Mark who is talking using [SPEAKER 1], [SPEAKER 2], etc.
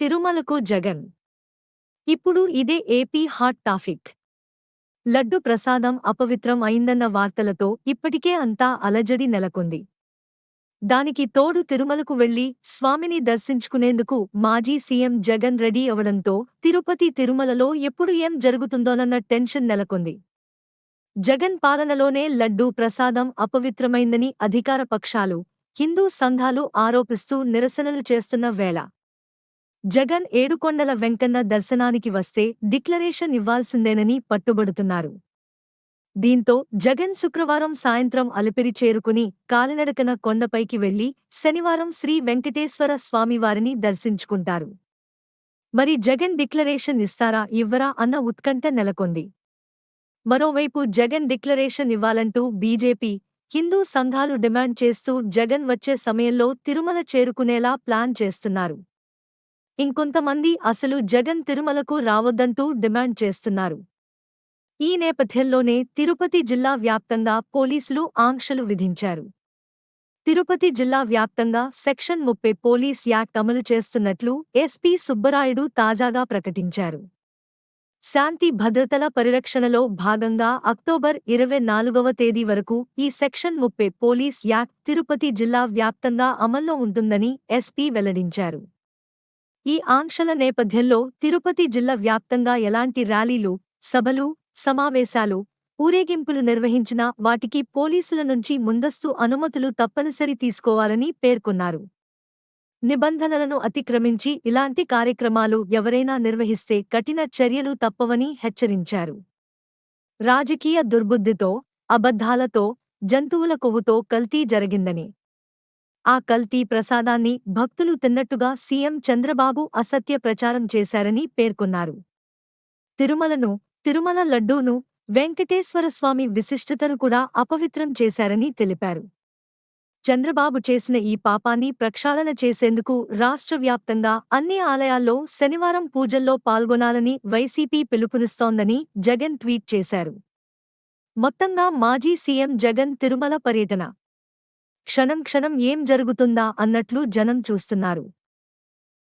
[SPEAKER 1] తిరుమలకు జగన్ ఇప్పుడు ఇదే ఏపీ హాట్ టాఫిక్ లడ్డు ప్రసాదం అపవిత్రం అయిందన్న వార్తలతో ఇప్పటికే అంతా అలజడి నెలకొంది దానికి తోడు తిరుమలకు వెళ్లి స్వామిని దర్శించుకునేందుకు మాజీ సీఎం జగన్ రెడీ అవడంతో తిరుపతి తిరుమలలో ఎప్పుడు ఏం జరుగుతుందోనన్న టెన్షన్ నెలకొంది జగన్ పాలనలోనే లడ్డూ ప్రసాదం అపవిత్రమైందని అధికార పక్షాలు హిందూ సంఘాలు ఆరోపిస్తూ నిరసనలు చేస్తున్న వేళ జగన్ ఏడుకొండల వెంకన్న దర్శనానికి వస్తే డిక్లరేషన్ ఇవ్వాల్సిందేనని పట్టుబడుతున్నారు దీంతో జగన్ శుక్రవారం సాయంత్రం అలిపిరి చేరుకుని కాలినడకన కొండపైకి వెళ్లి శనివారం శ్రీ వెంకటేశ్వర స్వామివారిని దర్శించుకుంటారు మరి జగన్ డిక్లరేషన్ ఇస్తారా ఇవ్వరా అన్న ఉత్కంఠ నెలకొంది మరోవైపు జగన్ డిక్లరేషన్ ఇవ్వాలంటూ బీజేపీ హిందూ సంఘాలు డిమాండ్ చేస్తూ జగన్ వచ్చే సమయంలో తిరుమల చేరుకునేలా ప్లాన్ చేస్తున్నారు ఇంకొంతమంది అసలు జగన్ తిరుమలకు రావద్దంటూ డిమాండ్ చేస్తున్నారు ఈ నేపథ్యంలోనే తిరుపతి జిల్లా వ్యాప్తంగా పోలీసులు ఆంక్షలు విధించారు తిరుపతి జిల్లా వ్యాప్తంగా సెక్షన్ ముప్పై పోలీస్ యాక్ట్ అమలు చేస్తున్నట్లు ఎస్పీ సుబ్బరాయుడు తాజాగా ప్రకటించారు శాంతి భద్రతల పరిరక్షణలో భాగంగా అక్టోబర్ ఇరవై నాలుగవ తేదీ వరకు ఈ సెక్షన్ ముప్పై పోలీస్ యాక్ట్ తిరుపతి జిల్లా వ్యాప్తంగా అమల్లో ఉంటుందని ఎస్పీ వెల్లడించారు ఈ ఆంక్షల నేపథ్యంలో తిరుపతి జిల్లా వ్యాప్తంగా ఎలాంటి ర్యాలీలు సభలు సమావేశాలు ఊరేగింపులు నిర్వహించినా వాటికి పోలీసుల నుంచి ముందస్తు అనుమతులు తప్పనిసరి తీసుకోవాలని పేర్కొన్నారు నిబంధనలను అతిక్రమించి ఇలాంటి కార్యక్రమాలు ఎవరైనా నిర్వహిస్తే కఠిన చర్యలు తప్పవని హెచ్చరించారు రాజకీయ దుర్బుద్ధితో అబద్ధాలతో జంతువుల కొవ్వుతో కల్తీ జరిగిందని ఆ కల్తీ ప్రసాదాన్ని భక్తులు తిన్నట్టుగా సీఎం చంద్రబాబు అసత్య ప్రచారం చేశారని పేర్కొన్నారు తిరుమలను తిరుమల లడ్డూను వెంకటేశ్వరస్వామి విశిష్టతను కూడా అపవిత్రం చేశారని తెలిపారు చంద్రబాబు చేసిన ఈ పాపాన్ని ప్రక్షాళన చేసేందుకు రాష్ట్ర వ్యాప్తంగా అన్ని ఆలయాల్లో శనివారం పూజల్లో పాల్గొనాలని వైసీపీ పిలుపునిస్తోందని జగన్ ట్వీట్ చేశారు మొత్తంగా మాజీ సీఎం జగన్ తిరుమల పర్యటన క్షణం క్షణం ఏం జరుగుతుందా అన్నట్లు జనం చూస్తున్నారు